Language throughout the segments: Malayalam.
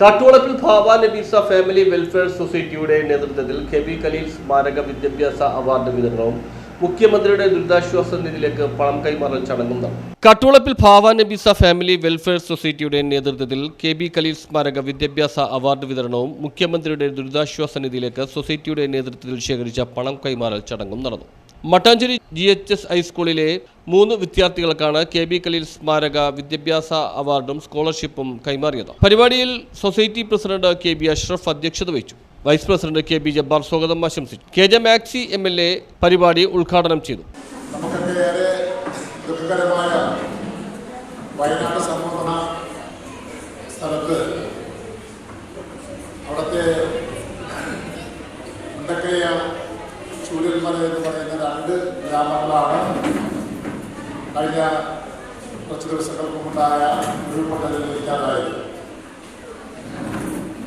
കാട്ടുവളപ്പിൽ ഭാവ നബീസ ഫാമിലി വെൽഫെയർ സൊസൈറ്റിയുടെ നേതൃത്വത്തിൽ കെബി കലീൽ സ്മാരക വിദ്യാഭ്യാസ അവാർഡ് വിതരണവും മുഖ്യമന്ത്രിയുടെ ദുരിതാശ്വാസ നിധിയിലേക്ക് പണം കൈമാറൽ ചടങ്ങും നടന്നു. കാട്ടുവളപ്പിൽ ഭാവ നബീസ ഫാമിലി വെൽഫെയർ സൊസൈറ്റിയുടെ നേതൃത്വത്തിൽ കെ ബി കലീൽ സ്മാരക വിദ്യാഭ്യാസ അവാർഡ് വിതരണവും മുഖ്യമന്ത്രിയുടെ ദുരിതാശ്വാസ നിധിയിലേക്ക് സൊസൈറ്റിയുടെ നേതൃത്വത്തിൽ ശേഖരിച്ച പണം കൈമാറൽ ചടങ്ങും നടന്നു. മട്ടാഞ്ചേരി ജി എച്ച് എസ് ഹൈസ്കൂളിലെ മൂന്ന് വിദ്യാർത്ഥികൾക്കാണ് കെ ബി കലീൽ സ്മാരക വിദ്യാഭ്യാസ അവാർഡും സ്കോളർഷിപ്പും കൈമാറിയത്. പരിപാടിയിൽ society president K B Ashraf അധ്യക്ഷത വഹിച്ചു. Vice president K B Jabbar സ്വാഗതം ആശംസിച്ചു. K J Maxi M L A പരിപാടി ഉദ്ഘാടനം ചെയ്തു. വയനാട് സംബന്ധന സ്ഥലത്ത് എന്ന് പറയുന്ന രണ്ട് ഗ്രാമങ്ങളാണ്. കഴിഞ്ഞ കുറച്ച് ദിവസങ്ങൾക്ക് മുമ്പായ ഉരുൾപൊട്ടലിൽ ഇല്ലാതായത്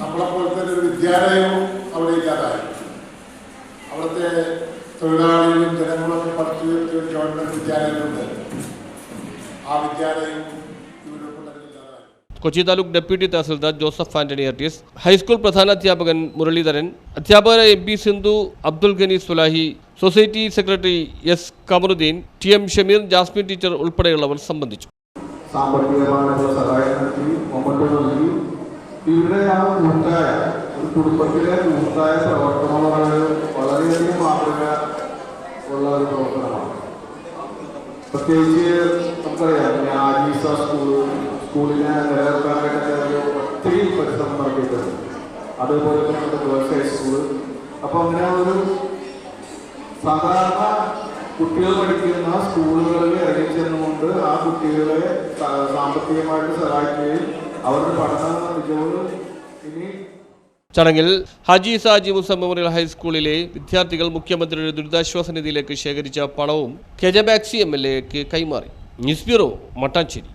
നമ്മളെപ്പോലെ തന്നെ ഒരു വിദ്യാലയവും അവിടെ ഇല്ലാതായി അവിടുത്തെ തൊഴിലാളികളും ജനങ്ങളൊക്കെ പഠിച്ചു ഗവൺമെന്റ് വിദ്യാലയമുണ്ട്. ആ വിദ്യാലയം കൊച്ചി താലൂക്ക് ഡെപ്യൂട്ടി തഹസിൽദാർ ജോസഫ് ആന്റണി അർട്ടീസ് ഹൈസ്കൂൾ പ്രധാനാധ്യാപകൻ മുരളീധരൻ അധ്യാപകരായ M P Sindhu Abdul Gani Sulahi society secretary S Kamaruddin T M Shameer Jasmine teacher ഉൾപ്പെടെയുള്ളവർ സംബന്ധിച്ചു. സാമ്പത്തികമായിട്ടുള്ള സഹായം നൽകി മൊമെന്റ് നൽകി. ഇവിടെ ആ കൂട്ടായ ഒരു കുടുംബത്തിലെ കൂട്ടായ പ്രവർത്തനം എന്ന് പറയുന്നത് വളരെയധികം മാതൃക ഉള്ള ഒരു പ്രവർത്തനമാണ്. പ്രത്യേകിച്ച് നമുക്കറിയാം ആജീസ സ്കൂൾ സ്കൂളിനെ നിലനിർത്താനായിട്ട് ഒത്തിരി പരിശ്രമം നടത്തിയിട്ടുണ്ട് അതുപോലെ തന്നെ നമ്മുടെ ഗേൾസ് ഹൈസ്കൂൾ അപ്പോൾ അങ്ങനെ ഒരു സാധാരണ കുട്ടികൾ പഠിക്കുന്ന സ്കൂളുകളിൽ ഇറങ്ങിച്ചെന്നുകൊണ്ട് ആ കുട്ടികളെ സാമ്പത്തികമായിട്ട് സഹായിക്കുകയും അവരുടെ പഠന മികവ് ഇനി ചടങ്ങിൽ ഹജി സാജി മുസ മെമ്മോറിയൽ ഹൈസ്കൂളിലെ വിദ്യാർത്ഥികൾ മുഖ്യമന്ത്രിയുടെ ദുരിതാശ്വാസ നിധിയിലേക്ക് ശേഖരിച്ച പണവും കെജബാക്സി എം എൽ എക്ക് കൈമാറി. News bureau Mattancherry.